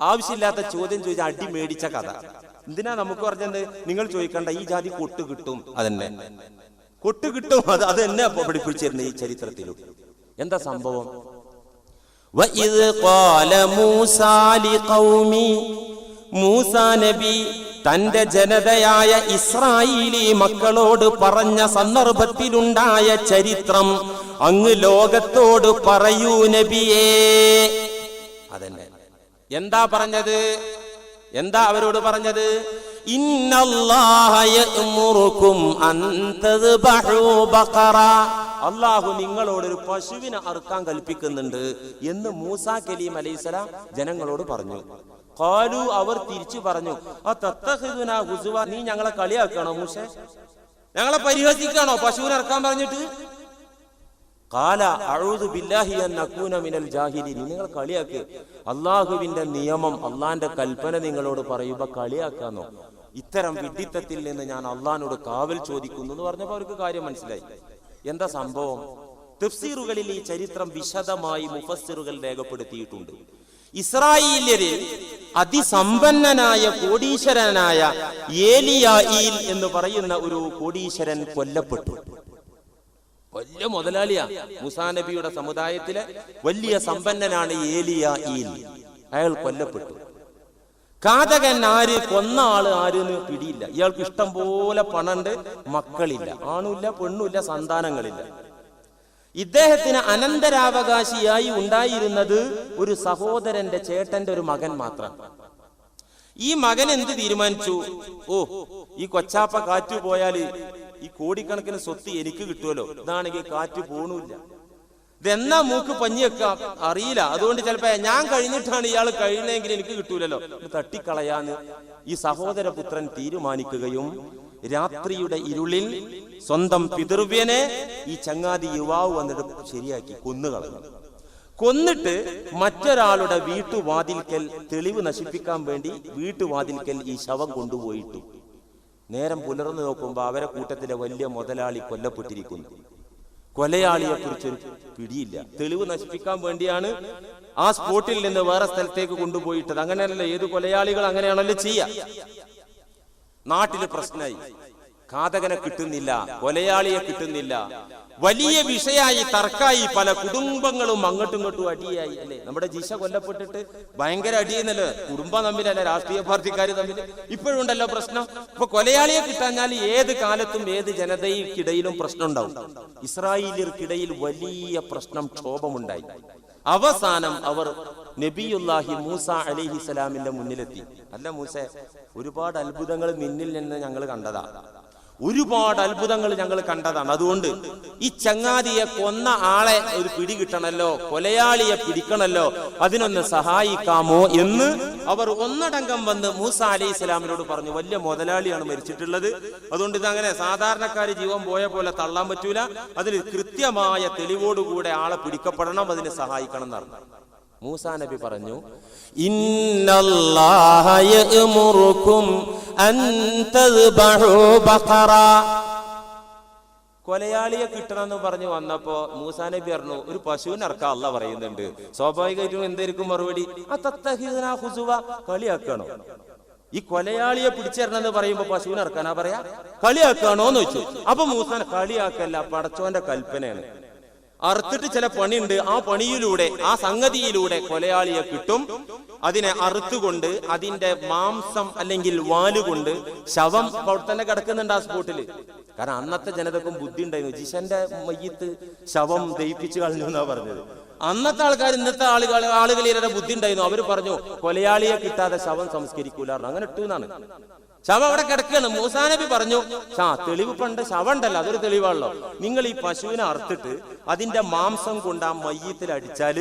ആവശ്യമില്ലാത്ത ചോദ്യം ചോദിച്ച അടി മേടിച്ച കഥ. എന്തിനാ നമുക്ക് പറഞ്ഞത്? നിങ്ങൾ ചോദിക്കണ്ട ഈ ജാതി കൊട്ട് കിട്ടും അതെന്നെ. കൊട്ട് കിട്ടും അത് അത് തന്നെ പഠിപ്പിച്ചിരുന്നു ഈ ചരിത്രത്തിലും. എന്താ സംഭവം? മൂസ നബി തന്റെ ജനതയായ ഇസ്രായേലി മക്കളോട് പറഞ്ഞ സന്ദർഭത്തിലുണ്ടായ ചരിത്രം അങ്ങ് ലോകത്തോട് പറയൂ നബിയേ. അതന്നെ. എന്താ പറഞ്ഞത്? എന്താ അവരോട് പറഞ്ഞത്? അള്ളാഹു നിങ്ങളോട് ഒരു പശുവിനെ അറുക്കാൻ കൽപ്പിക്കുന്നുണ്ട് എന്ന് മൂസ കലീം അലൈസലാം ജനങ്ങളോട് പറഞ്ഞു. കാലു അവർ തിരിച്ചു പറഞ്ഞു ആ നീ ഞങ്ങളെ കളിയാക്കണോ മൂസേ? ഞങ്ങളെ പരിഹസിക്കാണോ പശുവിനെ ഇറക്കാൻ പറഞ്ഞിട്ട്? കാല അഴുതു ബില്ലാഹി അന്നക്കൂന മിനൽ ജാഹിദി നിങ്ങൾ കളിയാക്ക്. അള്ളാഹുവിന്റെ നിയമം അള്ളാന്റെ കൽപ്പന നിങ്ങളോട് പറയുമ്പോ കളിയാക്കാന്നോ? ഇത്തരം വിഡിത്തത്തിൽ നിന്ന് ഞാൻ അള്ളഹാനോട് കാവൽ ചോദിക്കുന്നു എന്ന് പറഞ്ഞപ്പോ അവർക്ക് കാര്യം മനസ്സിലായി. എന്താ സംഭവം? തഫ്സീറുകളിൽ ഈ ചരിത്രം വിശദമായി മുഫസ്സിറുകൾ രേഖപ്പെടുത്തിയിട്ടുണ്ട്. ഇസ്രായേലിൽ അതിസമ്പന്നനായ കോടീശ്വരനായ ഏലിയായിൽ എന്ന് പറയുന്ന ഒരു കോടീശ്വരൻ കൊല്ലപ്പെട്ടു. വലിയ മുതലാളിയാ. മുസാ നബിയുടെ സമുദായത്തിലെ വലിയ സമ്പന്നനാണ് ഏലിയ ഈൽ. അയാൾ കൊല്ലപ്പെട്ടു. കാതകൻ ആര് കൊന്ന ആൾ ആരെന്ന് പിടിയില്ല. ഇയാൾക്ക് ഇഷ്ടം പോലെ പണണ്ട് മക്കളില്ല. ആണുമില്ല പെണ്ണുമില്ല സന്താനങ്ങളില്ല. ഇദ്ദേഹത്തിന് അനന്തരാവകാശിയായി ഉണ്ടായിരുന്നത് ഒരു സഹോദരന്റെ ചേട്ടന്റെ ഒരു മകൻ മാത്രം. ഈ മകൻ എന്ത് തീരുമാനിച്ചു? ഓ ഈ കൊച്ചാപ്പ കാറ്റു പോയാൽ ഈ കോടിക്കണക്കിന് സ്വത്ത് എനിക്ക് കിട്ടുമല്ലോ. ഇതാണെങ്കിൽ കാറ്റ് പോണൂല്ല. ഇതെന്നാ മൂക്ക് പഞ്ഞി വെക്കാ അറിയില്ല. അതുകൊണ്ട് ചിലപ്പോ ഞാൻ കഴിഞ്ഞിട്ടാണ് ഇയാൾ കഴിയുന്നതെങ്കിൽ എനിക്ക് കിട്ടൂലല്ലോ. തട്ടിക്കളയാന്ന് ഈ സഹോദര പുത്രൻ തീരുമാനിക്കുകയും രാത്രിയുടെ ഇരുളിൽ സ്വന്തം പിതൃവ്യനെ ഈ ചങ്ങാതി യുവാവ് വന്നിട്ട് ശരിയാക്കി കൊന്നുകളഞ്ഞു കൊന്നിട്ട് മറ്റൊരാളുടെ വീട്ടുവാതിൽക്കൽ തെളിവ് നശിപ്പിക്കാൻ വേണ്ടി വീട്ടുവാതിൽക്കൽ ഈ ശവം കൊണ്ടുപോയിട്ടു. നേരം പുലർന്നു നോക്കുമ്പോ അവരെ കൂട്ടത്തിലെ വലിയ മുതലാളി കൊല്ലപ്പെട്ടിരിക്കുന്നു. കൊലയാളിയെ കുറിച്ചൊരു പിടിയില്ല. തെളിവ് നശിപ്പിക്കാൻ വേണ്ടിയാണ് ആ സ്പോട്ടിൽ നിന്ന് വേറെ സ്ഥലത്തേക്ക് കൊണ്ടുപോയിട്ടത്. അങ്ങനെയല്ല ഏത് കൊലയാളികൾ അങ്ങനെയാണല്ലോ ചെയ്യാ. നാട്ടിൽ പ്രശ്നമായി. ഘാതകനെ കിട്ടുന്നില്ല കൊലയാളിയെ കിട്ടുന്നില്ല. വലിയ വിഷയായി തർക്കായി പല കുടുംബങ്ങളും അങ്ങോട്ടും ഇങ്ങോട്ടും അടിയായി അല്ലേ? നമ്മുടെ ജിഷ കൊല്ലപ്പെട്ടിട്ട് ഭയങ്കര അടിയെന്നല്ലോ? കുടുംബം തമ്മിലല്ല രാഷ്ട്രീയ പാർട്ടിക്കാർ തമ്മിൽ ഇപ്പോഴുണ്ടല്ലോ പ്രശ്നം. ഇപ്പൊ കൊലയാളിയെ കിട്ടാഞ്ഞാൽ ഏത് കാലത്തും ഏത് ജനതയ്ക്കിടയിലും പ്രശ്നം ഉണ്ടാവും. ഇസ്രായേലിയർക്കിടയിൽ വലിയ പ്രശ്നം ക്ഷോഭമുണ്ടായി. അവസാനം അവർ നബിയുല്ലാഹി മൂസ അലിഹിസലാമിന്റെ മുന്നിലെത്തി. അല്ല മൂസ ഒരുപാട് അത്ഭുതങ്ങൾ നിന്നിൽ നിന്ന് ഞങ്ങൾ കണ്ടതാ. ഒരുപാട് അത്ഭുതങ്ങൾ ഞങ്ങൾ കണ്ടതാണ്. അതുകൊണ്ട് ഈ ചങ്ങാതിയെ കൊന്ന ആളെ ഒരു പിടി കിട്ടണല്ലോ കൊലയാളിയെ പിടിക്കണല്ലോ അതിനൊന്ന് സഹായിക്കാമോ എന്ന് അവർ ഒന്നടങ്കം വന്ന് മൂസ അലൈഹി ഇസ്ലാമിനോട് പറഞ്ഞു. വലിയ മുതലാളിയാണ് മരിച്ചിട്ടുള്ളത്. അതുകൊണ്ട് ഇതങ്ങനെ സാധാരണക്കാർ ജീവൻ പോയ പോലെ തള്ളാൻ പറ്റൂല. അതിന് കൃത്യമായ തെളിവോടുകൂടെ ആളെ പിടിക്കപ്പെടണം അതിനെ സഹായിക്കണം എന്നറിഞ്ഞു മൂസാ നബി പറഞ്ഞു കൊലയാളിയെ കിട്ടണമെന്ന് പറഞ്ഞു വന്നപ്പോ മൂസാ നബി പറഞ്ഞു ഒരു പശുവിനെ ഇറക്കാൻ അല്ല പറയുന്നുണ്ട്. സ്വാഭാവികമായിട്ടും എന്തായിരിക്കും മറുപടി? കളിയാക്കണോ? ഈ കൊലയാളിയെ പിടിച്ചേരണമെന്ന് പറയുമ്പോ പശുവിനെ ഇറക്കാനാ പറയാ? കളിയാക്കാണോന്ന് വെച്ചു അപ്പൊ മൂസാൻ കളിയാക്കല്ല പടച്ചോന്റെ കൽപ്പനയാണ്. അറുത്തിട്ട് ചില പണിയുണ്ട്. ആ പണിയിലൂടെ ആ സംഗതിയിലൂടെ കൊലയാളിയെ കിട്ടും. അതിനെ അറുത്തുകൊണ്ട് അതിന്റെ മാംസം അല്ലെങ്കിൽ വാലുകൊണ്ട് ശവം അവിടെ തന്നെ കിടക്കുന്നുണ്ട് ആ സ്പോട്ടിൽ. കാരണം അന്നത്തെ ജനതക്കും ബുദ്ധി ഉണ്ടായിരുന്നു. ജിഷന്റെ മയ്യത്ത് ശവം ദയിപ്പിച്ചു കളഞ്ഞു എന്നാ പറഞ്ഞത്. അന്നത്തെ ആൾക്കാർ ഇന്നത്തെ ആളുകൾ ആളുകളിലെ ബുദ്ധി ഉണ്ടായിരുന്നു. അവർ പറഞ്ഞു കൊലയാളിയെ കിട്ടാതെ ശവം സംസ്കരിക്കൂലായിരുന്നു അങ്ങനെ ഇട്ടു എന്നാണ്. ശവം അവിടെ കിടക്കുകയാണ്. മൂസാനബി പറഞ്ഞു ആ തെളിവ് പണ്ട് ശവം ഉണ്ടല്ലോ അതൊരു തെളിവാണല്ലോ. നിങ്ങൾ ഈ പശുവിനെ അറുത്തിട്ട് അതിന്റെ മാംസം കൊണ്ട് ആ മയ്യത്തിൽ അടിച്ചാൽ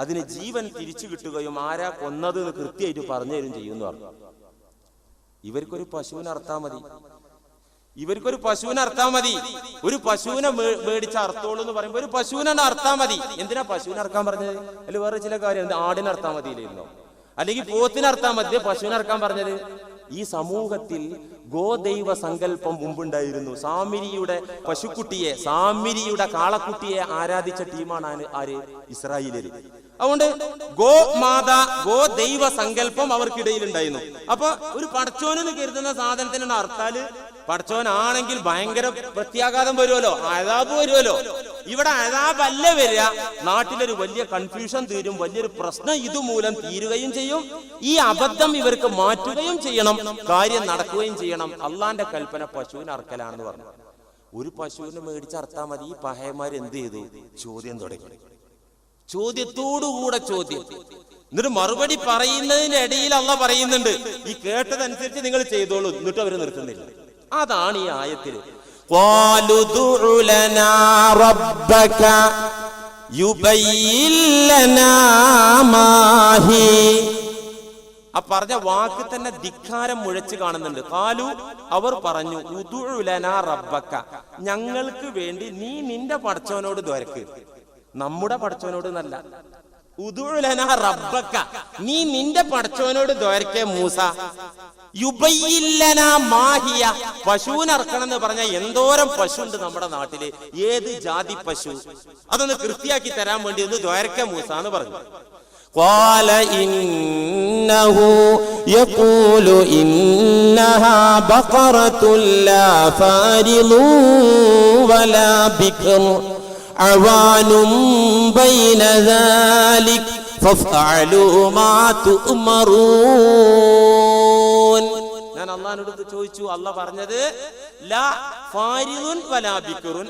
അതിന് ജീവൻ തിരിച്ചു കിട്ടുകയും ആരാ കൊന്നത് എന്ന് കൃത്യമായിട്ട് പറഞ്ഞു തരും ചെയ്യുന്നു പറഞ്ഞു. ഇവർക്കൊരു പശുവിനെ അറുത്താ മതി. ഇവർക്കൊരു പശുവിനെ അറുത്താ മതി. ഒരു പശുവിനെ മേടിച്ച അർത്തോളൂ എന്ന് പറയുമ്പോ ഒരു പശുവിനെ അറുത്താ മതി. എന്തിനാ പശുവിനെ അറക്കാൻ പറഞ്ഞത്? അല്ലെ വേറെ ചില കാര്യം ആടിനെ അറുത്താ മതിയില്ലായിരുന്നോ? അല്ലെങ്കിൽ പോത്തിനെ മതി. പശുവിനെ അറക്കാൻ പറഞ്ഞത്? ഈ സമൂഹത്തിൽ ഗോദൈവ സങ്കല്പം മുമ്പുണ്ടായിരുന്നു. സാമിരിയുടെ പശുക്കുട്ടിയെ സാമിരിയുടെ കാളക്കുട്ടിയെ ആരാധിച്ച ടീമാണ് ആര്? ഇസ്രായേലിൽ അതുകൊണ്ട് ഗോ മാത ഗോ ദൈവ സങ്കല്പം അവർക്കിടയിൽ ഉണ്ടായിരുന്നു അപ്പൊ ഒരു പടച്ചോനെന്ന് കരുതുന്ന സാധനത്തിനുള്ള അർത്ഥാൽ പടച്ചോനാണെങ്കിൽ ഭയങ്കര പ്രത്യാഘാതം വരുമല്ലോ അതാബ് വരുമല്ലോ ഇവിടെ അതാബല്ല വരിക. നാട്ടിലൊരു വലിയ കൺഫ്യൂഷൻ തീരും വലിയൊരു പ്രശ്നം ഇതുമൂലം തീരുകയും ചെയ്യും. ഈ അബദ്ധം ഇവർക്ക് മാറ്റുകയും ചെയ്യണം കാര്യം നടക്കുകയും ചെയ്യണം. അള്ളാന്റെ കൽപ്പന പശുവിന് അറക്കലാണെന്ന് പറഞ്ഞു. ഒരു പശുവിനെ മേടിച്ച് മതി. ഈ പഹയന്മാർ എന്ത് ചെയ്തു? ചോദ്യം തുടങ്ങി. ചോദ്യത്തോടുകൂടെ ചോദ്യം. എന്നിട്ട് മറുപടി പറയുന്നതിന്റെ ഇടയിൽ അല്ല പറയുന്നുണ്ട്. ഈ കേട്ടതനുസരിച്ച് നിങ്ങൾ ചെയ്തോളൂ. എന്നിട്ട് അവർ നിർത്തുന്നില്ല. അതാണ് ഈ ആയത്തിൽ. ആ പറഞ്ഞ വാക്ക് തന്നെ ധിക്കാരം മുഴച്ചു കാണുന്നുണ്ട്. കാലു അവർ പറഞ്ഞു റബ്ബക്ക ഞങ്ങൾക്ക് വേണ്ടി നീ നിന്റെ പടച്ചവനോട് ദ്വരക്ക്. നമ്മുടെ പടച്ചവനോട് നല്ല ഉദുലന റബ്ബക്ക നീ നിന്റെ പടച്ചവനോട് ദ്വരക്കേ മൂസ. യുബയില്ലന മാഹിയ പശുവിനറക്കണം എന്ന് പറഞ്ഞ എന്തോരം പശു ഉണ്ട് നമ്മുടെ നാട്ടില് ഏത് ജാതി പശു അതൊന്ന് കൃത്യാക്കി തരാൻ വേണ്ടി ഒന്ന് ദ്വരക്ക മൂസ എന്ന് പറഞ്ഞു قال إنه يقول إنها بقرة لا فارض ولا بكر عوان بين ذلك فافعلوا ما تؤمرون ഞാൻ അള്ളഹാനോട് ചോദിച്ചു അല്ല പറഞ്ഞത്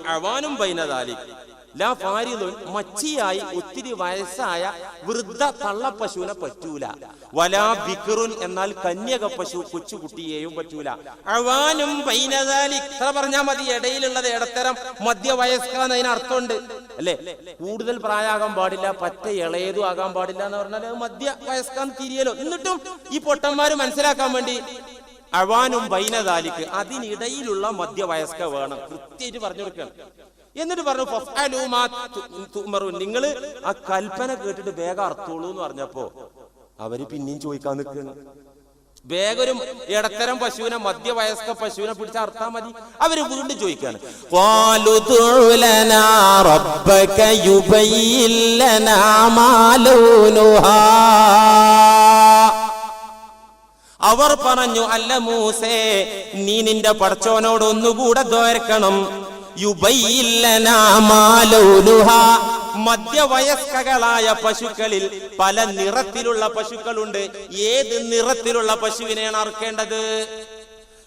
അവാനും ലാ മച്ചിയായി ഒത്തിരി വയസ്സായ വൃദ്ധ തള്ളപ്പശുവിനെ പറ്റൂല. വലാ ബിക്റുൻ എന്നാൽ കന്യക പശു കൊച്ചുകുട്ടിയെയും പറ്റൂല. അവാനും ഇത്ര പറഞ്ഞാൽ മതി ഇടയിലുള്ളത് ഇടത്തരം. മധ്യവയസ്കാന്ന് അതിന് അർത്ഥമുണ്ട് അല്ലേ? കൂടുതൽ പ്രായമാകാൻ പാടില്ല പറ്റ ഇളയതും ആകാൻ പാടില്ല എന്ന് പറഞ്ഞാൽ മധ്യ വയസ്കാന്ന് തിരിയലോ. എന്നിട്ടും ഈ പൊട്ടന്മാര് മനസ്സിലാക്കാൻ വേണ്ടി അവാനും ബൈനദാലിക്ക് അതിനിടയിലുള്ള മധ്യവയസ്ക വേണം. കൃത്യമായിട്ട് പറഞ്ഞു കൊടുക്കണം എന്നിട്ട് പറഞ്ഞു നിങ്ങൾ ആ കൽപ്പന കേട്ടിട്ട് വേഗം അർത്ഥമുള്ളൂ എന്ന് പറഞ്ഞപ്പോ അവർ പിന്നെയും ചോദിക്കാൻ നിൽക്കുകയാണ്. വേഗം ഇടത്തരം പശുവിനെ മധ്യവയസ്ക പശുവിനെ പിടിച്ച അർത്ഥാ മതി. അവർ വീണ്ടും ചോദിക്കാണ് അവർ പറഞ്ഞു അല്ല മൂസേ നീ നിന്റെ പടച്ചോനോട് ഒന്നുകൂടെ ദ്വാരക്കണം. മധ്യവയസ്കകളായ പശുക്കളിൽ പല നിറത്തിലുള്ള പശുക്കളുണ്ട് ഏത് നിറത്തിലുള്ള പശുവിനെയാണ് അറക്കേണ്ടത്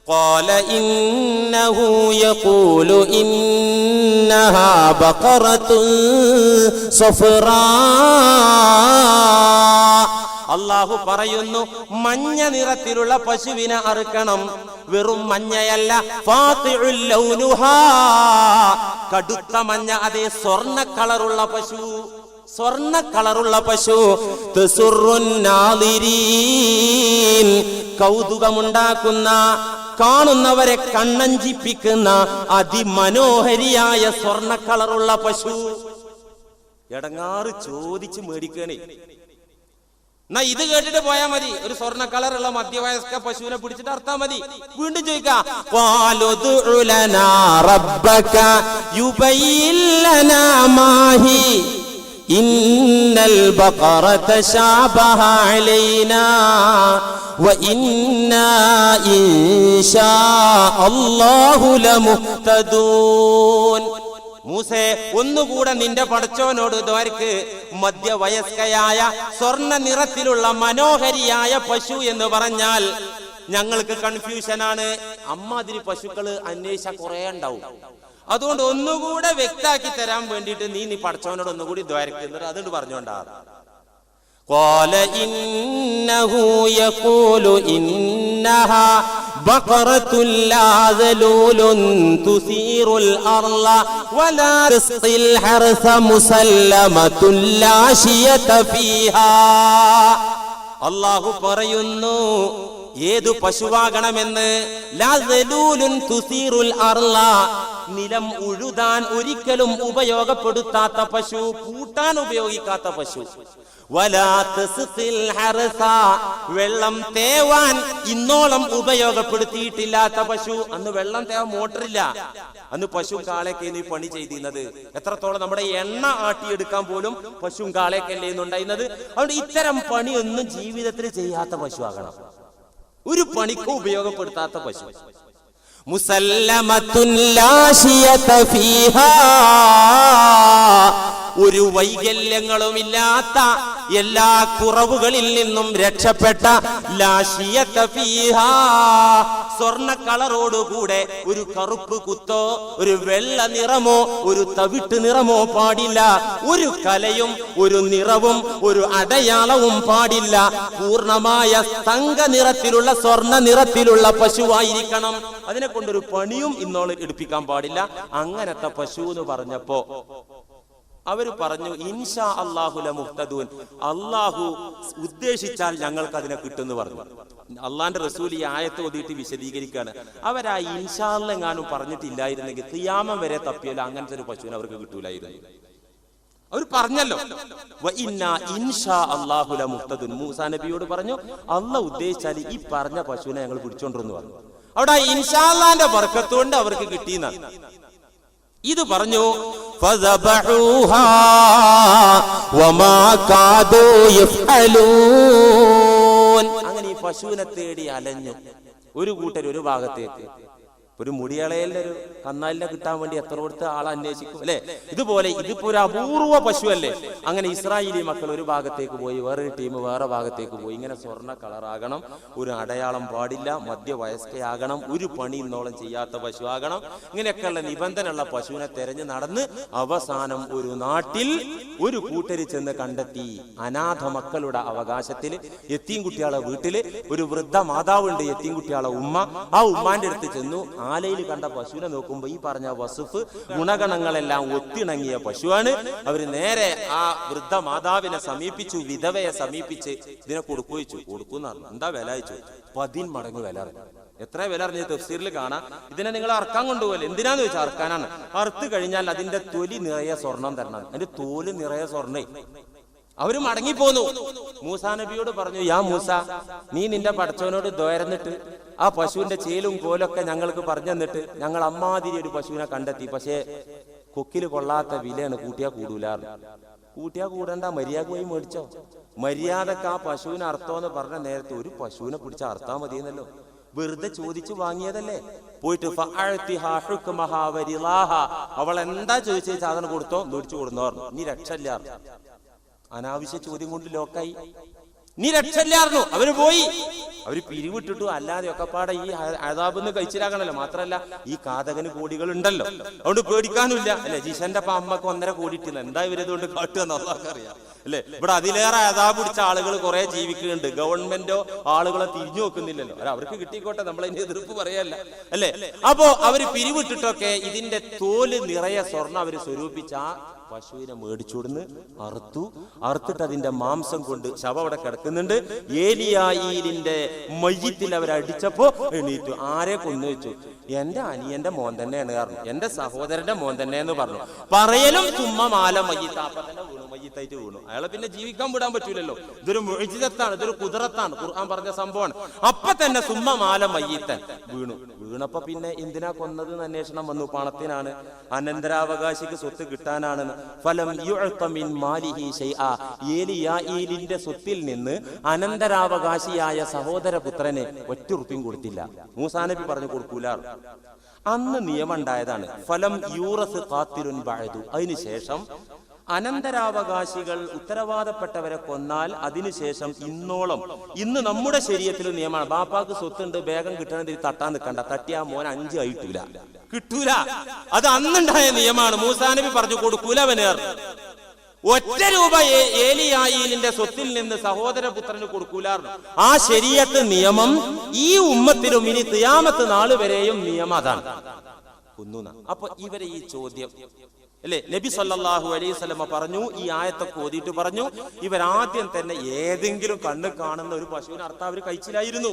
قال إنه يقول إنها بقرة صفراء അള്ളാഹു പറയുന്നു മഞ്ഞ നിറത്തിലുള്ള പശുവിനെ അറുക്കണം. വെറും മഞ്ഞയല്ല കടുത്ത മഞ്ഞ അതേ സ്വർണ കളറുള്ള പശു. സ്വർണ കളറുള്ള പശു. കൗതുകമുണ്ടാക്കുന്ന കാണുന്നവരെ കണ്ണഞ്ചിപ്പിക്കുന്ന അതിമനോഹരിയായ സ്വർണ കളറുള്ള പശു. എടങ്ങാറ് ചോദിച്ച് മേടിക്കണേ. എന്നാ ഇത് കേട്ടിട്ട് പോയാ മതി ഒരു സ്വർണ്ണ കളറുള്ള മധ്യവയസ്ക പശുവിനെ പിടിച്ചിട്ട് അർത്താ മതി വീണ്ടും ചോദിക്കാം قالوا ادع لنا ربك يبين لنا ما هي إن البقرة شابه علينا وإنا إن شاء الله لمهتدون മൂസേ ഒന്നുകൂടെ നിന്റെ പടച്ചോനോട് ദ്വാരക്ക് മധ്യവയസ്കയായ സ്വർണ്ണ നിറത്തിലുള്ള മനോഹരിയായ പശു എന്ന് പറഞ്ഞാൽ ഞങ്ങൾക്ക് കൺഫ്യൂഷനാണ് അമ്മാതിരി പശുക്കള് അന്വേഷിച്ച കുറെ ഉണ്ടാവും അതുകൊണ്ട് ഒന്നുകൂടെ വ്യക്താക്കി തരാൻ വേണ്ടിയിട്ട് നീ നീ പടച്ചോനോട് ഒന്നുകൂടി ദ്വാരക്കുന്നത് അതുകൊണ്ട് പറഞ്ഞോണ്ടാ قال إنه يقول إنها بقرة لا ذلول تثير الأرض ولا تسقي الحرث مسلمة لا شية فيها അള്ളാഹു പറയുന്നു ഏതു പശുവാകണമെന്ന് ലാ ദലൂലുൻ തുസീറുൽ അർള നിലം ഉഴുതാൻ ഒരിക്കലും ഉപയോഗപ്പെടുത്താത്ത പശു കൂട്ടാൻ ഉപയോഗിക്കാത്ത പശു. വെള്ളം തേവാൻ ഇന്നോളം ഉപയോഗപ്പെടുത്തിയിട്ടില്ലാത്ത പശു. അന്ന് വെള്ളം തേവാൻ മോട്ടറില്ല. അന്ന് പശു കാളയൊക്കെ ഈ പണി ചെയ്തിരുന്നത്. എത്രത്തോളം നമ്മുടെ എണ്ണ ആട്ടിയെടുക്കാൻ പോലും പശുവും കാളയൊക്കെ ഉണ്ടായിരുന്നത് അതുകൊണ്ട് ഇത്തരം പണിയൊന്നും ജീവിതത്തിൽ ചെയ്യാത്ത പശു ആകണം ഒരു പണിക്കും ഉപയോഗപ്പെടുത്താത്ത പശു. ഒരു വൈകല്യങ്ങളുമില്ലാത്ത എല്ലാ കുറവുകളിൽ നിന്നും രക്ഷപ്പെട്ട സ്വർണ കളറോടുകൂടെ ഒരു കറുപ്പ് കുത്തോ ഒരു വെള്ള നിറമോ ഒരു തവിട്ട് നിറമോ പാടില്ല. ഒരു കലയും ഒരു നിറവും ഒരു അടയാളവും പാടില്ല. പൂർണമായ തങ്ക നിറത്തിലുള്ള സ്വർണ നിറത്തിലുള്ള പശുവായിരിക്കണം. അതിനെ കൊണ്ടൊരു പണിയും ഇന്നോൾ എടുപ്പിക്കാൻ പാടില്ല. അങ്ങനത്തെ പശു എന്ന് പറഞ്ഞപ്പോ അവർ പറഞ്ഞു ഇൻഷാ അള്ളാഹുല മുഹ്തദൂൻ അള്ളാഹു ഉദ്ദേശിച്ചാൽ ഞങ്ങൾക്ക് അതിനെ കിട്ടുമെന്ന് പറഞ്ഞു. അള്ളാന്റെ റസൂൽ ഈ ആയത്ത് ഓതിയിട്ട് വിശദീകരിക്കുകയാണ്. അവരാ ഇൻഷാല്ലെങ്ങാനും പറഞ്ഞിട്ടില്ലായിരുന്നെങ്കിൽ തിയാമം വരെ തപ്പിയാലും? അങ്ങനത്തെ ഒരു പശുവിനെ അവർക്ക് കിട്ടൂലായിരുന്നു. അവർ പറഞ്ഞല്ലോ. അള്ളാഹുല മുഹ്തദുൻ മൂസാ നബിയോട് പറഞ്ഞു അള്ളാഹ് ഉദ്ദേശിച്ചാൽ ഈ പറഞ്ഞ പശുവിനെ ഞങ്ങൾ പിടിച്ചോണ്ടിരുന്നു പറഞ്ഞു. അവിടെ ഇൻഷാല്ലാന്റെ വർക്കത്തുകൊണ്ട് അവർക്ക് കിട്ടിയെന്നാണ്. ഇത് പറഞ്ഞു അങ്ങനെ ഈ പശുവിനെ തേടി അലഞ്ഞു. ഒരു കൂട്ടർ ഒരു ഭാഗത്തേക്ക്. ഒരു മുടിയളയലിന്റെ ഒരു കന്നാലിനെ കിട്ടാൻ വേണ്ടി എത്ര കൊടുത്ത് ആളെ അന്വേഷിക്കും അല്ലെ? ഇതുപോലെ ഇതിപ്പോ ഒരു അപൂർവ പശു അല്ലേ അങ്ങനെ ഇസ്രായേലി മക്കൾ ഒരു ഭാഗത്തേക്ക് പോയി വേറൊരു ടീം വേറെ ഭാഗത്തേക്ക് പോയി. ഇങ്ങനെ സ്വർണ കളറാകണം ഒരു അടയാളം പാടില്ല മധ്യവയസ്കയാകണം ഒരു പണി ഇന്നോളം ചെയ്യാത്ത പശു ആകണം ഇങ്ങനെയൊക്കെയുള്ള നിബന്ധനയുള്ള പശുവിനെ തെരഞ്ഞു നടന്ന് അവസാനം ഒരു നാട്ടിൽ ഒരു കൂട്ടരി ചെന്ന് കണ്ടെത്തി അനാഥ മക്കളുടെ അവകാശത്തിൽ എത്തിയും കുട്ടികളെ വീട്ടിൽ ഒരു വൃദ്ധ മാതാവുണ്ട് എത്തിയും കുട്ടികളെ ഉമ്മ ആ ഉമ്മാന്റെ അടുത്ത് ചെന്നു ആലയിൽ കണ്ട പശുവിനെ നോക്കുമ്പോൾ ഈ പറഞ്ഞ വസുഫ് ഗുണഗണങ്ങളെല്ലാം ഒത്തിണങ്ങിയ പശുവാണ്. അവർ നേരെ ആ വൃദ്ധ മാതാവിനെ സമീപിച്ചു വിധവയെ സമീപിച്ച് ഇതിനെ കൊടുക്കുവച്ചു കൊടുക്കുന്ന എന്താ വില അയച്ചു പതിൻ മടങ്ങ് വില എത്ര വില അറിഞ്ഞ തഫ്സീറിൽ കാണാം ഇതിനെ നിങ്ങൾ അറക്കാൻ കൊണ്ടുപോലെ എന്തിനാന്ന് ചോദിച്ചാൽ അറക്കാനാണ്? അറുത്ത് കഴിഞ്ഞാൽ അതിന്റെ തൊലി നിറയെ സ്വർണം തരണം. അതിന്റെ തോൽ നിറയെ സ്വർണേ. അവർ മടങ്ങിപ്പോന്നു. മൂസാ നബിയോട് പറഞ്ഞു യാ മൂസ നീ നിന്റെ പടച്ചവനോട് ദ്വയർന്നിട്ട് ആ പശുവിന്റെ ചേലും കോലൊക്കെ ഞങ്ങൾക്ക് പറഞ്ഞു തന്നിട്ട് ഞങ്ങൾ അമ്മാതിരി ഒരു പശുവിനെ കണ്ടെത്തി. പക്ഷേ കൊക്കിൽ കൊള്ളാത്ത വിലയാണ് കൂട്ടിയാ കൂടൂല കൂട്ടിയാ കൂടണ്ട മര്യാദ പോയി മേടിച്ചോ. മര്യാദയ്ക്ക് ആ പശുവിനെ അർത്ഥമെന്ന് പറഞ്ഞ നേരത്തെ ഒരു പശുവിനെ പിടിച്ച അർത്ഥാ മതിയെന്നല്ലോ. വെറുതെ ചോദിച്ചു വാങ്ങിയതല്ലേ? പോയിട്ട്. അവൾ എന്താ ചോദിച്ചു സാധനം കൊടുത്തോ? മേടിച്ചു കൊടുന്നോ ഇനി നീ രക്ഷല്ല അനാവശ്യ ചോദ്യം കൊണ്ട് ലോക്കായി. നീ രക്ഷല്ലായിരുന്നു അവർ പോയി. അവർ പിരിവിട്ടിട്ടു. അല്ലാതെ ഒക്കെ പാടെ ഈ അതാബെന്ന് കഴിച്ചിലാകണല്ലോ. മാത്രല്ല ഈ കാതകന് കോടികൾ ഉണ്ടല്ലോ അതുകൊണ്ട് പേടിക്കാനുമില്ല. അല്ലെ ജിഷന്റെ അപ്പ അമ്മയ്ക്ക് ഒന്നര കോടി ഇട്ടില്ല എന്താ ഇവരിതുകൊണ്ട് കാട്ടുക എന്നുള്ള അറിയാം. അല്ലെ? ഇവിടെ അതിലേറെ അതാ പിടിച്ച ആളുകൾ കുറെ ജീവിക്കുന്നുണ്ട്. ഗവൺമെന്റോ ആളുകളെ തിരിഞ്ഞു നോക്കുന്നില്ലല്ലോ. അവർക്ക് കിട്ടിക്കോട്ടെ നമ്മൾ അതിന്റെ എതിർപ്പ് പറയല്ല. അല്ലെ? അപ്പോ അവർ പിരിവിട്ടിട്ടൊക്കെ ഇതിന്റെ തോൽ നിറയെ സ്വർണം അവർ സ്വരൂപിച്ച ആ പശുവിനെ മേടിച്ചുവിടുന്ന് അറുത്തു. അറുത്തിട്ട് അതിന്റെ മാംസം കൊണ്ട് ശവം അവിടെ കിടക്കുന്നുണ്ട്. ഏലിയായിലിന്റെ മയ്യത്തിൽ അവരടിച്ചപ്പോ എണീറ്റു. ആരെ കൊന്നു വെച്ചു എന്റെ അനിയന്റെ മോൻ തന്നെയാണ്. കാരണം എന്റെ സഹോദരന്റെ മോൻ തന്നെ എന്ന് പറഞ്ഞു. പറയലും ചുമ്മ മാല തന്നെ മയ്യത്തായിട്ട് വീണു. അയാളെ പിന്നെ ജീവിക്കാൻ വിടാൻ പറ്റൂലല്ലോ. ഇതൊരു മുഴിജിതത്താണ് ഇതൊരു കുതിരത്താണ് ഖുർആൻ പറഞ്ഞ സംഭവമാണ്. അപ്പൊ തന്നെ സുമ്മ മാല മയ്യത്തൻ വീണു. വീണപ്പോ പിന്നെ എന്തിനാ കൊന്നത് എന്ന് അന്വേഷണം വന്നു. പണത്തിനാണ്. അനന്തരാവകാശിക്ക് സ്വത്ത് കിട്ടാനാണെന്ന്. ഫലം. ഏലിയായീലിന്റെ സ്വത്തിൽ നിന്ന് അനന്തരാവകാശിയായ സഹോദര പുത്രനെ ഒറ്റുറുപ്പിയും കൊടുത്തില്ല മൂസാനബി പറഞ്ഞു കൊടുക്കൂല. അന്ന് നിയമം ഉണ്ടായതാണ്. ഫലം യൂറസ് കാത്തിരുൻ ബഅദു. അതിനുശേഷം അനന്തരാവകാശികൾ ഉത്തരവാദപ്പെട്ടവരെ കൊന്നാൽ അതിനുശേഷം ഇന്നോളം. ഇന്ന് നമ്മുടെ ശരീരത്തിൽ നിയമമാണ്. ബാപ്പാക്ക് സ്വത്തുണ്ട് വേഗം കിട്ടണതിൽ തട്ടാൻ നിൽക്കണ്ട. തട്ടിയാ മോൻ അഞ്ച് ആയിട്ടില്ല കിട്ടൂല. അത് അന്നുണ്ടായ നിയമമാണ്. മൂസാനബി പറഞ്ഞു കൊടുക്കൂല വനേർ ഒറ്റ രൂപ ഏലിയായിലിന്റെ സ്വത്തിൽ നിന്ന് സഹോദരപുത്രന് കൊടുക്കൂലാർന്നു ആ ശരീരത്ത് നിയമം ഈ ഉമ്മത്തിലും ഇനി തിയാമത്ത് നാൾ വരെയും നിയമം അതാണ്. അപ്പൊ ഇവരെ ഈ ചോദ്യം അല്ലേ? നബി സല്ലാഹു അലൈഹി സ്വലമ പറഞ്ഞു ഈ ആയത്തൊക്കെ ഓതിയിട്ട് പറഞ്ഞു ഇവരാദ്യം തന്നെ ഏതെങ്കിലും കണ്ണ് കാണുന്ന ഒരു പശുവിന് അർത്ഥം അവർ കഴിച്ചില്ലായിരുന്നു.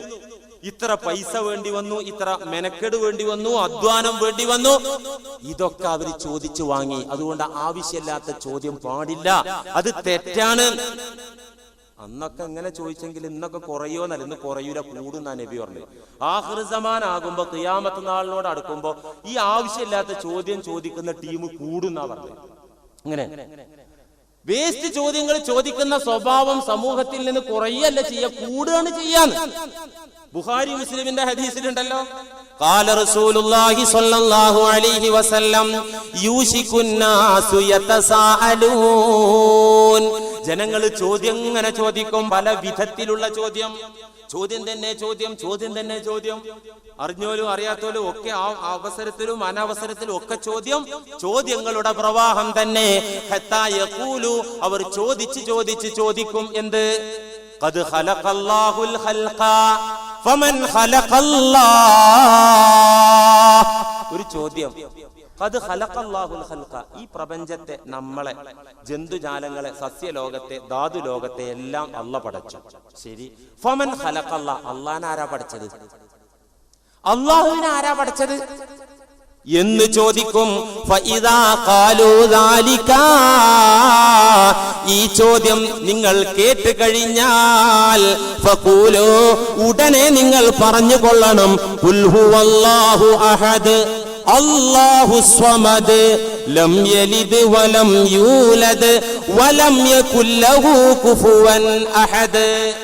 ഇത്ര പൈസ വേണ്ടി വന്നു ഇത്ര മെനക്കെട് വേണ്ടി വന്നു അധ്വാനം വേണ്ടി വന്നു. ഇതൊക്കെ അവർ ചോദിച്ചു വാങ്ങി. അതുകൊണ്ട് ആവശ്യമില്ലാത്ത ചോദ്യം പാടില്ല. അത് തെറ്റാണ്. അന്നൊക്കെ എങ്ങനെ ചോദിച്ചെങ്കിൽ ഇന്നൊക്കെ കുറയോന്നല്ല ഇന്ന് കുറയൂല കൂടുന്ന നബി പറഞ്ഞു ആഹൃസമാൻ ആകുമ്പോ ഖിയാമത്ത് നാളിനോട് അടുക്കുമ്പോ ഈ ആവശ്യമില്ലാത്ത ചോദ്യം ചോദിക്കുന്ന ടീം കൂടുന്നാ പറഞ്ഞത് ഇങ്ങനെ വേസ്റ്റ് ചോദ്യങ്ങൾ ചോദിക്കുന്ന സ്വഭാവം സമൂഹത്തിൽ നിന്ന് കുറയല്ല ചെയ്യ കൂടുകയാണ് ചെയ്യാന്ന് ബുഹാരി മുസ്ലിമിന്റെ ഹദീസിലുണ്ടല്ലോ قال رسول الله صلى الله عليه وسلم يوشك الناس يتساءلون ജനങ്ങൾ ചോദ്യം ഇങ്ങനെ ചോദിക്കും പല വിധത്തിലുള്ള ചോദ്യം. ചോദ്യം തന്നെ ചോദ്യം ചോദ്യം തന്നെ ചോദ്യം. അറിഞ്ഞോലും അറിയാത്തോലും ഒക്കെ ആ അവസരത്തിലും അനവസരത്തിലും ഒക്കെ ചോദ്യം. ചോദ്യങ്ങളുടെ പ്രവാഹം തന്നെ. അവർ ചോദിച്ച് ചോദിച്ച് ചോദിക്കും എന്ത്? ഒരു ചോദ്യം. ഈ പ്രപഞ്ചത്തെ നമ്മളെ ജന്തുജാലങ്ങളെ സസ്യലോകത്തെ ധാതു ലോകത്തെ എല്ലാം അല്ല പടച്ചു. ശരി. ഫമൻ ഹലക്കല്ല അള്ളാൻ ആരാ പഠിച്ചത് അള്ളാഹുവിനെ ആരാ പഠിച്ചത് എന്ന് ചോദിക്കും ഈ ചോദ്യം നിങ്ങൾ കേട്ട് കഴിഞ്ഞാൽ ഉടനെ നിങ്ങൾ പറഞ്ഞു കൊള്ളണം അഹദ്. അല്ലാഹു സ്വമദ് ലം യലിദ് വലം യൂലദ് വലം യകുല്ലഹു കുഫുവൻ അഹദ്.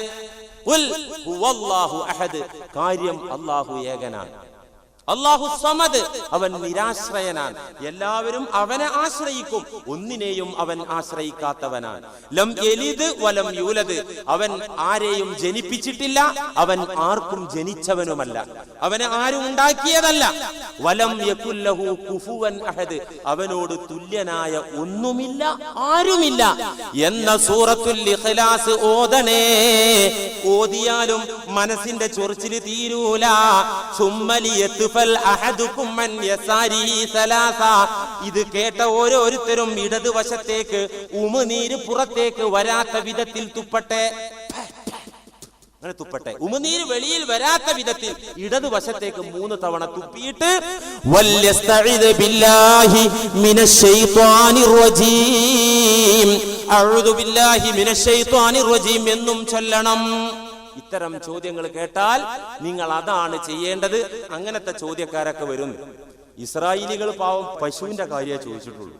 ഖുൽ ഹുവല്ലാഹു അഹദ്. കാര്യം അല്ലാഹു ഏകനാണ്. അല്ലാഹു സമദ്. അവൻ നിരാശ്രയനാണ്. എല്ലാവരും അവനെ ആശ്രയിക്കും. ഒന്നിനെയും അവൻ ആശ്രയിക്കാത്തവനാണ്. ലം എലിത് വലം യൂലത് അവൻ ആരെയും ജനിപ്പിച്ചിട്ടില്ല. അവൻ ആർക്കും ജനിച്ചവനുമല്ല. അവനെ ആരും ഉണ്ടാക്കിയതല്ല. വലം യകുല്ലഹു കുഫുവൻ അഹദ്. അവനോട് തുല്യനായ ഒന്നുമില്ല ആരുമില്ല. എന്ന സൂറത്തുൽ ഇഖ്ലാസ് ഓതണേ. ഓതിയാലും മനസ്സിന്റെ ചൊറിച്ചിൽ തീരൂല. ഇത് കേട്ട ഓരോരുത്തരും ഇടതുവശത്തേക്ക് ഉമനീര് പുറത്തേക്ക് വരാത്ത വിധത്തിൽ തുപ്പട്ടെ. അങ്ങനെ തുപ്പട്ടെ. ഉമനീര് വെളിയിൽ വരാത്ത വിധത്തിൽ ഇടതുവശത്തേക്ക് മൂന്ന് തവണ തുപ്പിയിട്ട് എന്നും ചൊല്ലണം. ഇത്തരം ചോദ്യങ്ങൾ കേട്ടാൽ നിങ്ങൾ അതാണ് ചെയ്യേണ്ടത്. അങ്ങനത്തെ ചോദ്യക്കാരൊക്കെ വരും ഇസ്രായേലികൾ പാവം പശുവിന്റെ കാര്യ ചോദിച്ചിട്ടുള്ളൂ.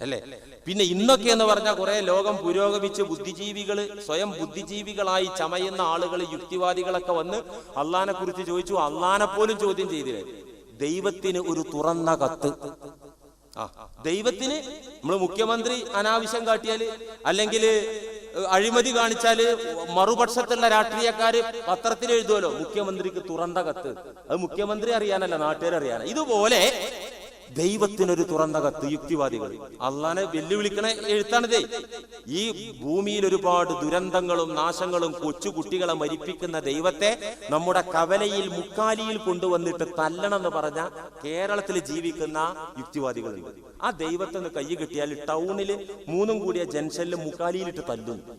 അല്ലേ? പിന്നെ ഇന്നൊക്കെ എന്ന് പറഞ്ഞാൽ കുറെ ലോകം പുരോഗമിച്ച് ബുദ്ധിജീവികൾ സ്വയം ബുദ്ധിജീവികളായി ചമയുന്ന ആളുകൾ യുക്തിവാദികളൊക്കെ വന്ന് അള്ളാനെ കുറിച്ച് ചോദിച്ചു. അള്ളാനെ പോലും ചോദ്യം ചെയ്തില്ലേ. ദൈവത്തിന് ഒരു തുറന്ന കത്ത്. ആ ദൈവത്തിന് നമ്മൾ മുഖ്യമന്ത്രി അനാവശ്യം കാട്ടിയാൽ അല്ലെങ്കിൽ അഴിമതി കാണിച്ചാൽ മറുപക്ഷത്തുള്ള രാഷ്ട്രീയക്കാര് പത്രത്തിൽ എഴുതുമല്ലോ മുഖ്യമന്ത്രിക്ക് തുറന്ന കത്ത്. അത് മുഖ്യമന്ത്രി അറിയാനല്ല നാട്ടുകാർ അറിയാനാ ഇതുപോലെ ദൈവത്തിനൊരു തുറന്ന കത്ത് യുക്തിവാദികൾ അള്ളാനെ വെല്ലുവിളിക്കണ എഴുത്താണിതേ. ഈ ഭൂമിയിൽ ഒരുപാട് ദുരന്തങ്ങളും നാശങ്ങളും കൊച്ചു കുട്ടികളെ മരിപ്പിക്കുന്ന ദൈവത്തെ നമ്മുടെ കവലയിൽ മുക്കാലിയിൽ കൊണ്ടുവന്നിട്ട് തല്ലണം എന്ന് പറഞ്ഞ കേരളത്തിൽ ജീവിക്കുന്ന യുക്തിവാദികൾ ആ ദൈവത്തെ കൈ കിട്ടിയാൽ ടൗണിൽ മൂന്നും കൂടിയ ജംഗ്ഷനിൽ മുക്കാലിയിലിട്ട് തല്ലുന്നു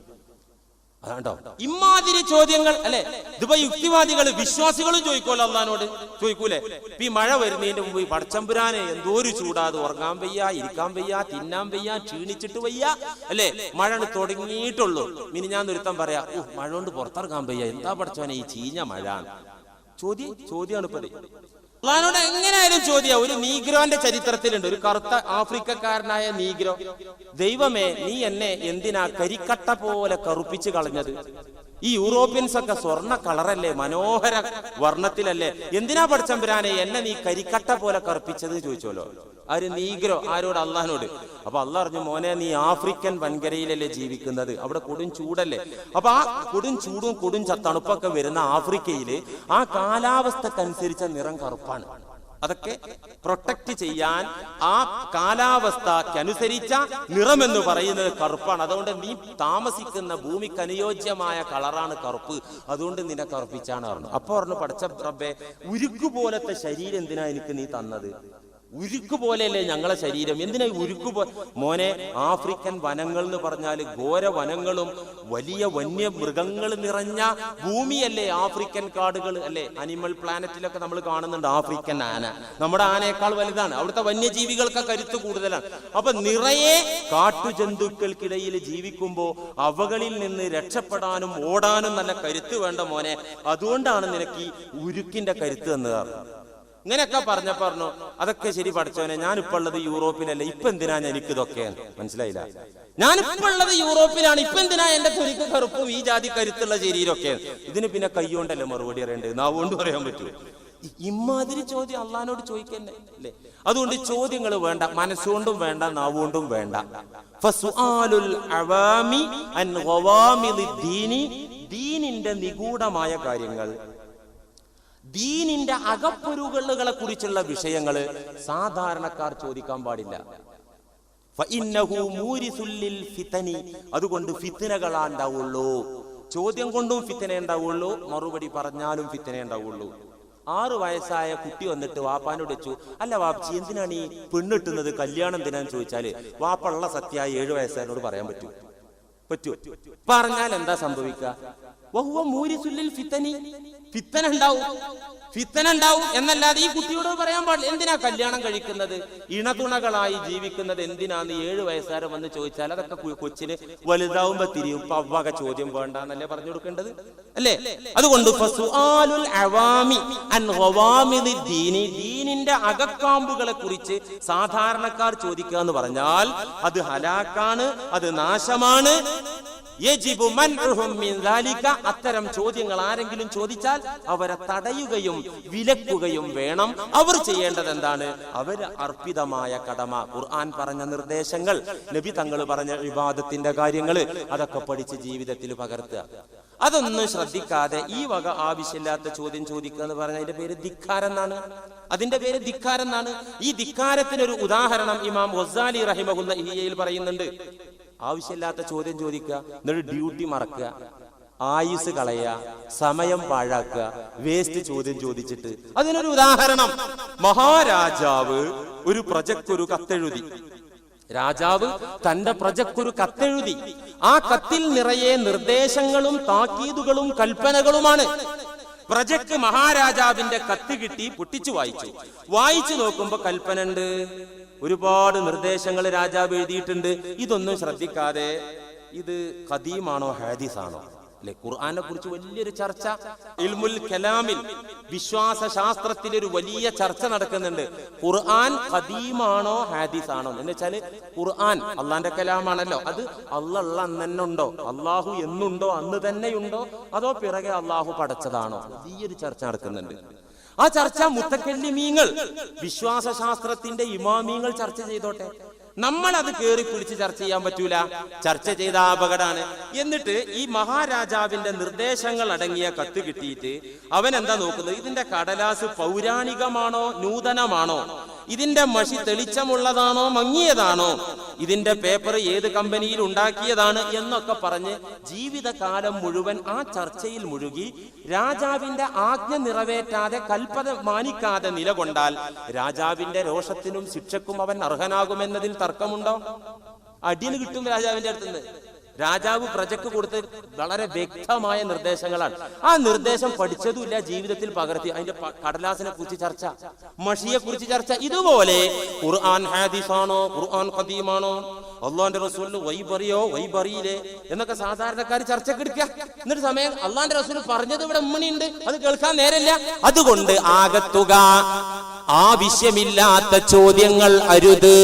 അതാണ്ടോ? ഇമാതിരി ചോദ്യങ്ങൾ അല്ലെ? ഇതിപ്പോ യുക്തിവാദികൾ വിശ്വാസികളും ചോദിക്കുമല്ലോ അള്ളഹാനോട് ചോദിക്കൂലേ? ഇപ്പൊ ഈ മഴ വരുന്നതിന്റെ മുമ്പ് ഈ പടച്ചമ്പുരാനെ എന്തോ ഒരു ചൂടാതെ. ഉറങ്ങാൻ വയ്യ ഇരിക്കാൻ വയ്യ തിന്നാൻ വയ്യ ക്ഷീണിച്ചിട്ട് വയ്യ അല്ലെ? മഴ തുടങ്ങിയിട്ടുള്ളൂ. മിനി ഞാൻ ഒരുത്തം പറയാ ഓ മഴ കൊണ്ട് പുറത്തിറങ്ങാൻ വയ്യ. എന്താ പടച്ചവനെ ഈ ചീഞ്ഞ മഴ? ചോദ്യം ചോദ്യമാണ് ഇപ്പൊ. അള്ളഹാനോട് എങ്ങനെയായാലും ചോദ്യ ഒരു നീഗ്രോന്റെ ചരിത്രത്തിലുണ്ട്. ഒരു കറുത്ത ആഫ്രിക്കക്കാരനായ നീഗ്രോ ദൈവമേ നീ എന്നെ എന്തിനാ കരിക്കട്ട പോലെ കറുപ്പിച്ച് കളഞ്ഞത്? ഈ യൂറോപ്യൻസ് ഒക്കെ സ്വർണ കളറല്ലേ? മനോഹര വർണത്തിലല്ലേ? എന്തിനാ പഠിച്ചമ്പരാനെ എന്നെ നീ കരിക്കട്ട പോലെ കറുപ്പിച്ചത് ചോദിച്ചോലോ? ആര് നീഗ്രോ? ആരോട് അള്ളഹാനോട്? അപ്പൊ അള്ളാഹ് പറഞ്ഞു മോനെ നീ ആഫ്രിക്കൻ വൻകരയിലല്ലേ ജീവിക്കുന്നത്? അവിടെ കൊടും ചൂടല്ലേ? അപ്പൊ ആ കൊടും ചൂടും കൊടും തണുപ്പൊക്കെ വരുന്ന ആഫ്രിക്കയിൽ ആ കാലാവസ്ഥക്കനുസരിച്ച നിറം കറുപ്പാണ്. അതൊക്കെ പ്രൊട്ടക്ട് ചെയ്യാൻ ആ കാലാവസ്ഥക്കനുസരിച്ച നിറം എന്ന് പറയുന്നത് കറുപ്പാണ്. അതുകൊണ്ട് നീ താമസിക്കുന്ന ഭൂമിക്ക് അനുയോജ്യമായ കളറാണ് കറുപ്പ്. അതുകൊണ്ട് നിന്നെ കറുപ്പിച്ചാണ് പറഞ്ഞു. അപ്പൊ പറഞ്ഞു പഠിച്ച റബ്ബെ ഉരുക്കു പോലത്തെ ശരീരം എന്തിനാ എനിക്ക് നീ തന്നത്? ഉരുക്ക് പോലെയല്ലേ ഞങ്ങളെ ശരീരം? എന്തിനാ ഉരുക്ക് മോനെ ആഫ്രിക്കൻ വനങ്ങൾ എന്ന് പറഞ്ഞാൽ ഘോര വനങ്ങളും വലിയ വന്യ മൃഗങ്ങൾ നിറഞ്ഞ ഭൂമിയല്ലേ ആഫ്രിക്കൻ കാടുകൾ അല്ലേ? അനിമൽ പ്ലാനറ്റിലൊക്കെ നമ്മൾ കാണുന്നുണ്ട് ആഫ്രിക്കൻ ആന. നമ്മുടെ ആനയേക്കാൾ വലുതാണ്. അവിടുത്തെ വന്യജീവികൾക്ക് കരുത്ത് കൂടുതലാണ്. അപ്പൊ നിറയെ കാട്ടുജന്തുക്കൾക്കിടയിൽ ജീവിക്കുമ്പോൾ അവകളിൽ നിന്ന് രക്ഷപ്പെടാനും ഓടാനും നല്ല കരുത്ത് വേണ്ട മോനെ. അതുകൊണ്ടാണ് നിനക്ക് ഈ ഉരുക്കിന്റെ കരുത്ത് എന്നതാണ് ഇങ്ങനെയൊക്കെ പറഞ്ഞ പറഞ്ഞു അതൊക്കെ ശരി പഠിച്ചവനെ ഞാനിപ്പോ ഉള്ളത് യൂറോപ്പിലല്ല ഇപ്പൊ എന്തിനാ എനിക്ക് ഇതൊക്കെ? മനസ്സിലായില്ല. ഞാനിപ്പോ ഉള്ളത് യൂറോപ്പിലാണ് ഇപ്പൊ എന്തിനാ എന്റെ തൊലിക്ക് കറുപ്പും ഈ ജാതി കരുത്തുള്ള ശരീരമൊക്കെ? ഇതിന് പിന്നെ കൈകൊണ്ടല്ലേ മറുപടി അറിയേണ്ടത് നാവുകൊണ്ട് പറയാൻ പറ്റൂ. ഇ- ഇമ്മാതിരി ചോദ്യം അള്ളഹാനോട് ചോദിക്കന്നെ അല്ലേ? അതുകൊണ്ട് ചോദ്യങ്ങൾ വേണ്ട മനസ്സുകൊണ്ടും വേണ്ട നാവുകൊണ്ടും വേണ്ട. ദീനിന്റെ നിഗൂഢമായ കാര്യങ്ങൾ ദീനിന്റെ അകപ്പൊരുകളുകളെ കുറിച്ചുള്ള വിഷയങ്ങൾ സാധാരണക്കാർ ചോദിക്കാൻ പാടില്ല. അതുകൊണ്ട് ഫിത്തനകളാ ഉണ്ടാവുള്ളൂ. ചോദ്യം കൊണ്ടും ഫിത്തന ഉണ്ടാവുള്ളൂ. മറുപടി പറഞ്ഞാലും ഫിത്തന ഉണ്ടാവുള്ളൂ. ആറ് വയസ്സായ കുട്ടി വന്നിട്ട് വാപ്പാനോട് വെച്ചു അല്ല വാപ്പച്ചി എന്തിനാണ് ഈ പെണ്ണിട്ടുന്നത് കല്യാണം എന്തിനാന്ന് ചോദിച്ചാൽ വാപ്പള്ള സത്യായ ഏഴു വയസ്സായനോട് പറയാൻ പറ്റൂ. പറ്റൂ. പറഞ്ഞാൽ എന്താ സംഭവിക്കുക? എന്നല്ലാതെ ഈ കുട്ടിയോട് പറയാൻ പാടില്ല. എന്തിനാ കല്യാണം കഴിക്കുന്നത്? ഇണതുണകളായി ജീവിക്കുന്നത് എന്തിനാന്ന് ഏഴു വയസ്സുകാരൻ വന്ന് ചോദിച്ചാൽ അതൊക്കെ കൊച്ചിന് വലുതാവുമ്പോ തിരിയും. പവ്വക ചോദ്യം വേണ്ട എന്നല്ലേ പറഞ്ഞു കൊടുക്കേണ്ടത്? അല്ലേ? അതുകൊണ്ട് ദീനിന്റെ അകക്കാമ്പുകളെ കുറിച്ച് സാധാരണക്കാർ ചോദിക്കുക എന്ന് പറഞ്ഞാൽ അത് ഹലാക്കാണ് അത് നാശമാണ് അത്തരം ചോദ്യങ്ങൾ ആരെങ്കിലും ചോദിച്ചാൽ അവരെ തടയുകയും വിലക്കുകയും വേണം. അവർ ചെയ്യേണ്ടത് എന്താണ് അവർ അർപ്പിതമായ കടമ. ഖുർആൻ പറഞ്ഞ നിർദ്ദേശങ്ങൾ നബി തങ്ങൾ പറഞ്ഞ വിവാദത്തിന്റെ കാര്യങ്ങൾ അതൊക്കെ പഠിച്ച് ജീവിതത്തിൽ പകർത്തുക. അതൊന്നും ശ്രദ്ധിക്കാതെ ഈ വക ആവശ്യമില്ലാത്ത ചോദ്യം ചോദിക്കുക എന്ന് പറഞ്ഞ അതിന്റെ പേര് ധിക്കാരം എന്നാണ്. അതിന്റെ പേര് ധിക്കാരം എന്നാണ്. ഈ ധിക്കാരത്തിനൊരു ഉദാഹരണം ഇമാം വസാലി റഹിമഹുല്ല ഇഹിയയിൽ പറയുന്നുണ്ട്. ആവശ്യമില്ലാത്ത ചോദ്യം ചോദിക്കുക എന്നിട്ട് ഡ്യൂട്ടി മറക്കുക ആയുസ് കളയുക സമയം പാഴാക്കുക വേസ്റ്റ് ചോദ്യം ചോദിച്ചിട്ട്. അതിനൊരു ഉദാഹരണം. മഹാരാജാവ് ഒരു പ്രജക്കൊരു കത്തെഴുതി. രാജാവ് തന്റെ പ്രജക്കൊരു കത്തെഴുതി. ആ കത്തിൽ നിറയെ നിർദ്ദേശങ്ങളും താക്കീതുകളും കൽപ്പനകളുമാണ്. പ്രജക്ക് മഹാരാജാവിന്റെ കത്ത് കിട്ടി പൊട്ടിച്ചു വായിച്ചു. വായിച്ചു നോക്കുമ്പോ കൽപ്പന ഉണ്ട് ഒരുപാട് നിർദ്ദേശങ്ങൾ രാജാവ് എഴുതിയിട്ടുണ്ട്. ഇതൊന്നും ശ്രദ്ധിക്കാതെ ഇത് ഖദീമാണോ ഹാദിസാണോ? അല്ലെ? ഖുർആാനെ കുറിച്ച് വലിയൊരു ചർച്ച. ഇൽമുൽ കലാമിൽ വിശ്വാസ ശാസ്ത്രത്തിൽ ഒരു വലിയ ചർച്ച നടക്കുന്നുണ്ട്. ഖുർആൻ ഖദീമാണോ ഹാദിസാണോ? എന്ന് വെച്ചാൽ ഖുർആൻ അള്ളാന്റെ കലാമാണല്ലോ. അത് അള്ള അന്ന് തന്നെ ഉണ്ടോ അള്ളാഹു എന്നുണ്ടോ? അന്ന് തന്നെയുണ്ടോ? അതോ പിറകെ അള്ളാഹു പടച്ചതാണോ? വലിയൊരു ചർച്ച നടക്കുന്നുണ്ട്. ആ ചർച്ച മുത്തക്കല്ലിമീങ്ങൾ വിശ്വാസ ശാസ്ത്രത്തിന്റെ ഇമാമീങ്ങൾ ചർച്ച ചെയ്തോട്ടെ. നമ്മൾ അത് കേറി കുളിച്ച് ചർച്ച ചെയ്യാൻ പറ്റൂല. ചർച്ച ചെയ്ത അപകടമാണ് എന്നിട്ട് ഈ മഹാരാജാവിന്റെ നിർദ്ദേശങ്ങൾ അടങ്ങിയ കത്ത് കിട്ടിയിട്ട് അവൻ എന്താ നോക്കുന്നത്? ഇതിന്റെ കടലാസ് പൗരാണികമാണോ നൂതനമാണോ? ഇതിന്റെ മഷി തെളിച്ചമുള്ളതാണോ മങ്ങിയതാണോ? ഇതിന്റെ പേപ്പർ ഏത് കമ്പനിയിൽ ഉണ്ടാക്കിയതാണ് എന്നൊക്കെ പറഞ്ഞ് ജീവിതകാലം മുഴുവൻ ആ ചർച്ചയിൽ മുഴുകി രാജാവിന്റെ ആജ്ഞ നിറവേറ്റാതെ കൽപ്പത മാനിക്കാതെ നിലകൊണ്ടാൽ രാജാവിന്റെ രോഷത്തിനും ശിക്ഷക്കും അവൻ അർഹനാകുമെന്നതിൽ തർക്കമുണ്ടോ? അടിയിൽ കിട്ടും രാജാവിന്റെ അടുത്തുനിന്ന്. രാജാവ് പ്രജക്ക് കൊടുത്ത് വളരെ വ്യക്തമായ നിർദ്ദേശങ്ങളാണ്. ആ നിർദ്ദേശം പഠിച്ചതുമില്ല ജീവിതത്തിൽ പകർത്തി. അതിന്റെ കടലാസിനെ കുറിച്ച് ചർച്ച മഷിയെ കുറിച്ച് ചർച്ച. ഇതുപോലെ ഖുർആൻ ഹാദിസാണോ ഖുർആൻ ഖദീമാണോ അള്ളാന്റെ റസൂലിന് വൈ പറയോ വൈ പറയില്ലേ എന്നൊക്കെ സാധാരണക്കാർ ചർച്ചക്ക് എടുക്കുക. എന്നിട്ട് സമയം അള്ളാന്റെ റസൂൽ പറഞ്ഞത് ഇവിടെ ഉമ്മണിയുണ്ട് അത് കേൾക്കാൻ നേരമില്ല. അതുകൊണ്ട് ആകത്തുക ആവശ്യമില്ലാത്ത ചോദ്യങ്ങൾ അരുത്.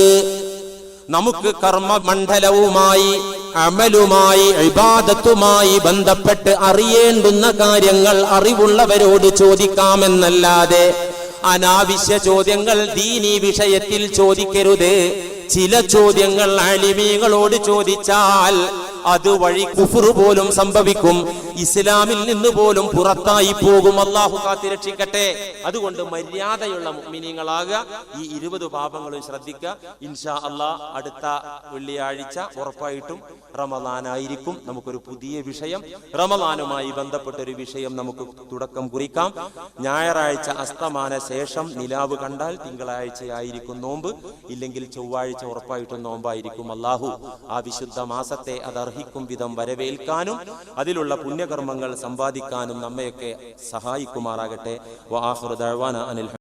നമുക്ക് കർമ്മമണ്ഡലവുമായി അമലുമായി ഇബാദത്തുമായി ബന്ധപ്പെട്ട് അറിയേണ്ടുന്ന കാര്യങ്ങൾ അറിവുള്ളവരോട് ചോദിക്കാമെന്നല്ലാതെ അനാവശ്യ ചോദ്യങ്ങൾ ദീനി വിഷയത്തിൽ ചോദിക്കരുത്. ചില ചോദ്യങ്ങൾ അലിമീകളോട് ചോദിച്ചാൽ അതുവഴി കുഫുർ പോലും സംഭവിക്കും. ഇസ്ലാമിൽ നിന്ന് പോലും പുറത്തായി പോകും. അള്ളാഹു കാത്തിരക്ഷിക്കട്ടെ അതുകൊണ്ട് മര്യാദയുള്ള മിനിങ്ങളാകുക ഈ ഇരുപത് പാപങ്ങളും ശ്രദ്ധിക്കുക. ഇൻഷാ അള്ളാഹ് അടുത്ത വെള്ളിയാഴ്ച ഉറപ്പായിട്ടും റമദാനായിരിക്കും. നമുക്കൊരു പുതിയ വിഷയം. റമദാനുമായി ബന്ധപ്പെട്ട ഒരു വിഷയം നമുക്ക് തുടക്കം കുറിക്കാം. ഞായറാഴ്ച അസ്തമാന ശേഷം നിലാവ് കണ്ടാൽ തിങ്കളാഴ്ചയായിരിക്കും നോമ്പ്. ഇല്ലെങ്കിൽ ചൊവ്വാഴ്ച ഉറപ്പായിട്ടും നോമ്പായിരിക്കും അള്ളാഹു ആ വിശുദ്ധ മാസത്തെ അത് അർഹിക്കും വിധം വരവേൽക്കാനും അതിലുള്ള പുണ്യകർമ്മങ്ങൾ സമ്പാദിക്കാനും നമ്മയൊക്കെ സഹായിക്കുമാറാകട്ടെ. വാഹുദാന അനിൽ